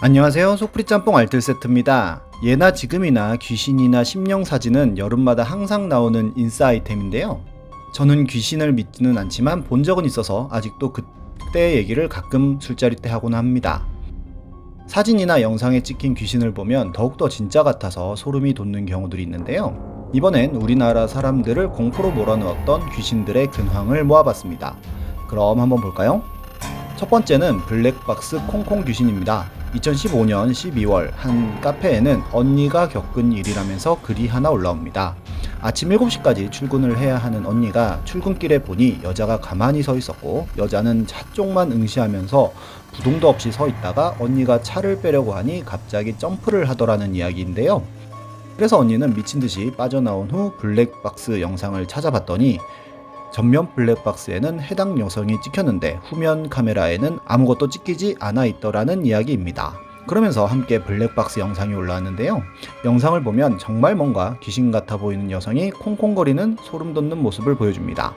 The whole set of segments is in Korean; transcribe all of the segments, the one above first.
안녕하세요. 속풀이 짬뽕 알뜰 세트입니다. 예나 지금이나 귀신이나 심령 사진은 여름마다 항상 나오는 인싸 아이템인데요. 저는 귀신을 믿지는 않지만 본 적은 있어서 아직도 그때 얘기를 가끔 술자리 때 하곤 합니다. 사진이나 영상에 찍힌 귀신을 보면 더욱더 진짜 같아서 소름이 돋는 경우들이 있는데요. 이번엔 우리나라 사람들을 공포로 몰아넣었던 귀신들의 근황을 모아봤습니다. 그럼 한번 볼까요? 첫 번째는 블랙박스 콩콩 귀신입니다. 2015년 12월 한 카페에는 언니가 겪은 일이라면서 글이 하나 올라옵니다. 아침 7시까지 출근을 해야 하는 언니가 출근길에 보니 여자가 가만히 서 있었고 여자는 차 쪽만 응시하면서 부동도 없이 서 있다가 언니가 차를 빼려고 하니 갑자기 점프를 하더라는 이야기인데요. 그래서 언니는 미친 듯이 빠져나온 후 블랙박스 영상을 찾아봤더니 전면 블랙박스에는 해당 여성이 찍혔는데 후면 카메라에는 아무것도 찍히지 않아 있더라는 이야기입니다. 그러면서 함께 블랙박스 영상이 올라왔는데요. 영상을 보면 정말 뭔가 귀신 같아 보이는 여성이 콩콩거리는 소름 돋는 모습을 보여줍니다.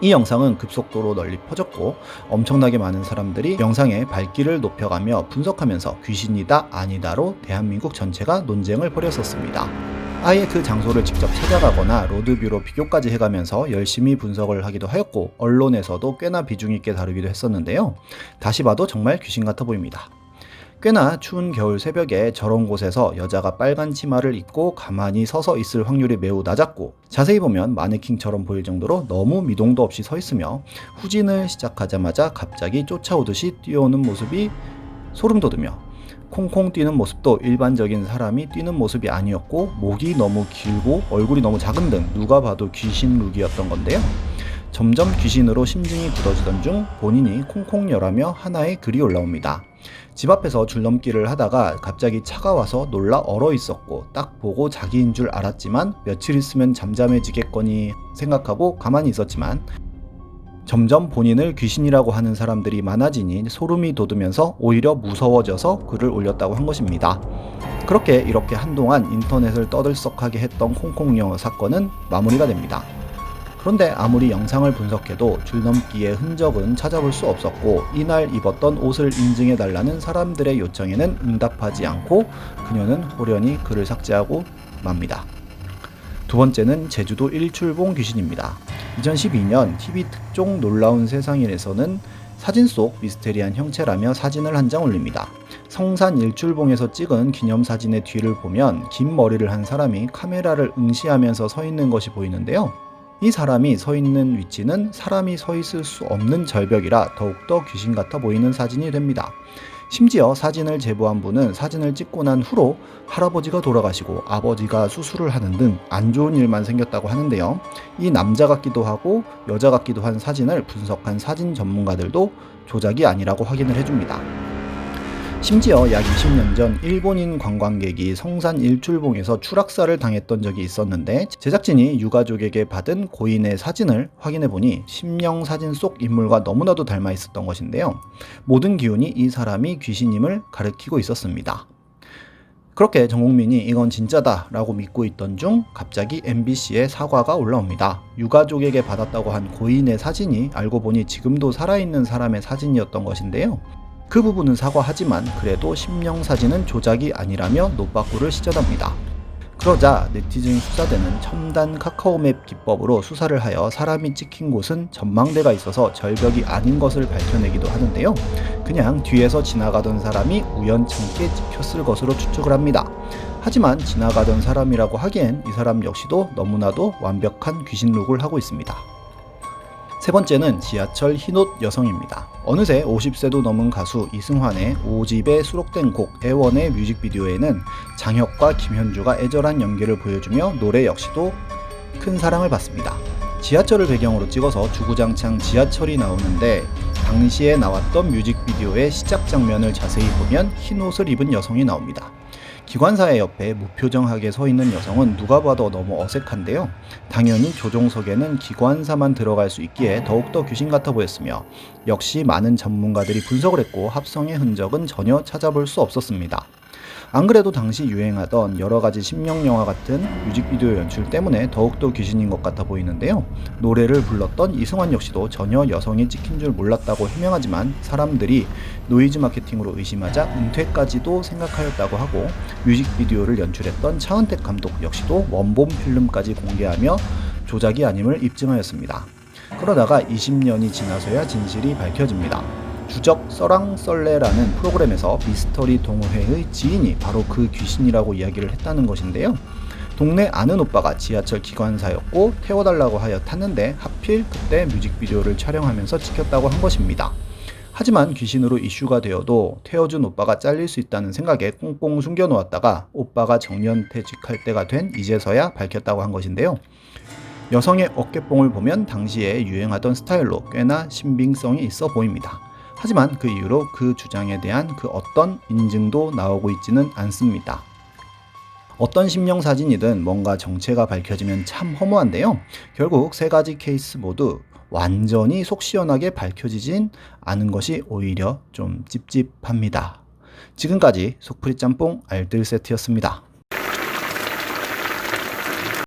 이 영상은 급속도로 널리 퍼졌고 엄청나게 많은 사람들이 영상의 밝기를 높여가며 분석하면서 귀신이다 아니다로 대한민국 전체가 논쟁을 벌였었습니다. 아예 그 장소를 직접 찾아가거나 로드뷰로 비교까지 해가면서 열심히 분석을 하기도 하였고 언론에서도 꽤나 비중 있게 다루기도 했었는데요. 다시 봐도 정말 귀신 같아 보입니다. 꽤나 추운 겨울 새벽에 저런 곳에서 여자가 빨간 치마를 입고 가만히 서서 있을 확률이 매우 낮았고 자세히 보면 마네킹처럼 보일 정도로 너무 미동도 없이 서 있으며 후진을 시작하자마자 갑자기 쫓아오듯이 뛰어오는 모습이 소름 돋으며 콩콩 뛰는 모습도 일반적인 사람이 뛰는 모습이 아니었고 목이 너무 길고 얼굴이 너무 작은 등 누가 봐도 귀신 룩이었던 건데요. 점점 귀신으로 심증이 굳어지던 중 본인이 콩콩열하며 하나의 글이 올라옵니다. 집 앞에서 줄넘기를 하다가 갑자기 차가 와서 놀라 얼어 있었고 딱 보고 자기인 줄 알았지만 며칠 있으면 잠잠해지겠거니 생각하고 가만히 있었지만 점점 본인을 귀신이라고 하는 사람들이 많아지니 소름이 돋으면서 오히려 무서워져서 글을 올렸다고 한 것입니다. 그렇게 이렇게 한동안 인터넷을 떠들썩하게 했던 콩콩영어 사건은 마무리가 됩니다. 그런데 아무리 영상을 분석해도 줄넘기의 흔적은 찾아볼 수 없었고 이날 입었던 옷을 인증해 달라는 사람들의 요청에는 응답하지 않고 그녀는 호련히 글을 삭제하고 맙니다. 두 번째는 제주도 일출봉 귀신입니다. 2012년 TV 특종 놀라운 세상일에서는 사진 속 미스테리한 형체라며 사진을 한 장 올립니다. 성산 일출봉에서 찍은 기념사진의 뒤를 보면 긴 머리를 한 사람이 카메라를 응시하면서 서 있는 것이 보이는데요. 이 사람이 서 있는 위치는 사람이 서 있을 수 없는 절벽이라 더욱더 귀신 같아 보이는 사진이 됩니다. 심지어 사진을 제보한 분은 사진을 찍고 난 후로 할아버지가 돌아가시고 아버지가 수술을 하는 등 안 좋은 일만 생겼다고 하는데요. 이 남자 같기도 하고 여자 같기도 한 사진을 분석한 사진 전문가들도 조작이 아니라고 확인을 해줍니다. 심지어 약 20년 전 일본인 관광객이 성산 일출봉에서 추락사를 당했던 적이 있었는데 제작진이 유가족에게 받은 고인의 사진을 확인해 보니 심령 사진 속 인물과 너무나도 닮아 있었던 것인데요. 모든 기운이 이 사람이 귀신임을 가리키고 있었습니다. 그렇게 전 국민이 이건 진짜다 라고 믿고 있던 중 갑자기 MBC의 사과가 올라옵니다. 유가족에게 받았다고 한 고인의 사진이 알고 보니 지금도 살아있는 사람의 사진이었던 것인데요. 그 부분은 사과하지만 그래도 심령 사진은 조작이 아니라며 노빠꾸를 시전합니다. 그러자 네티즌 수사대는 첨단 카카오맵 기법으로 수사를 하여 사람이 찍힌 곳은 전망대가 있어서 절벽이 아닌 것을 밝혀내기도 하는데요. 그냥 뒤에서 지나가던 사람이 우연찮게 찍혔을 것으로 추측을 합니다. 하지만 지나가던 사람이라고 하기엔 이 사람 역시도 너무나도 완벽한 귀신 룩을 하고 있습니다. 세 번째는 지하철 흰옷 여성입니다. 어느새 50세도 넘은 가수 이승환의 5집에 수록된 곡 애원의 뮤직비디오에는 장혁과 김현주가 애절한 연기를 보여주며 노래 역시도 큰 사랑을 받습니다. 지하철을 배경으로 찍어서 주구장창 지하철이 나오는데 당시에 나왔던 뮤직비디오의 시작 장면을 자세히 보면 흰 옷을 입은 여성이 나옵니다. 기관사의 옆에 무표정하게 서 있는 여성은 누가 봐도 너무 어색한데요. 당연히 조종석에는 기관사만 들어갈 수 있기에 더욱더 귀신 같아 보였으며 역시 많은 전문가들이 분석을 했고 합성의 흔적은 전혀 찾아볼 수 없었습니다. 안 그래도 당시 유행하던 여러 가지 심령 영화 같은 뮤직비디오 연출 때문에 더욱더 귀신인 것 같아 보이는데요. 노래를 불렀던 이승환 역시도 전혀 여성이 찍힌 줄 몰랐다고 해명하지만 사람들이 노이즈 마케팅으로 의심하자 은퇴까지도 생각하였다고 하고 뮤직비디오를 연출했던 차은택 감독 역시도 원본 필름까지 공개하며 조작이 아님을 입증하였습니다. 그러다가 20년이 지나서야 진실이 밝혀집니다. 주적 썰랑썰레라는 프로그램에서 미스터리 동호회의 지인이 바로 그 귀신이라고 이야기를 했다는 것인데요. 동네 아는 오빠가 지하철 기관사였고 태워달라고 하여 탔는데 하필 그때 뮤직비디오를 촬영하면서 찍혔다고 한 것입니다. 하지만 귀신으로 이슈가 되어도 태워준 오빠가 잘릴 수 있다는 생각에 꽁꽁 숨겨놓았다가 오빠가 정년퇴직할 때가 된 이제서야 밝혔다고 한 것인데요. 여성의 어깨뽕을 보면 당시에 유행하던 스타일로 꽤나 신빙성이 있어 보입니다. 하지만 그 이후로 그 주장에 대한 그 어떤 인증도 나오고 있지는 않습니다. 어떤 심령 사진이든 뭔가 정체가 밝혀지면 참 허무한데요. 결국 세 가지 케이스 모두 완전히 속 시원하게 밝혀지진 않은 것이 오히려 좀 찝찝합니다. 지금까지 속풀이 짬뽕 알뜰 세트였습니다.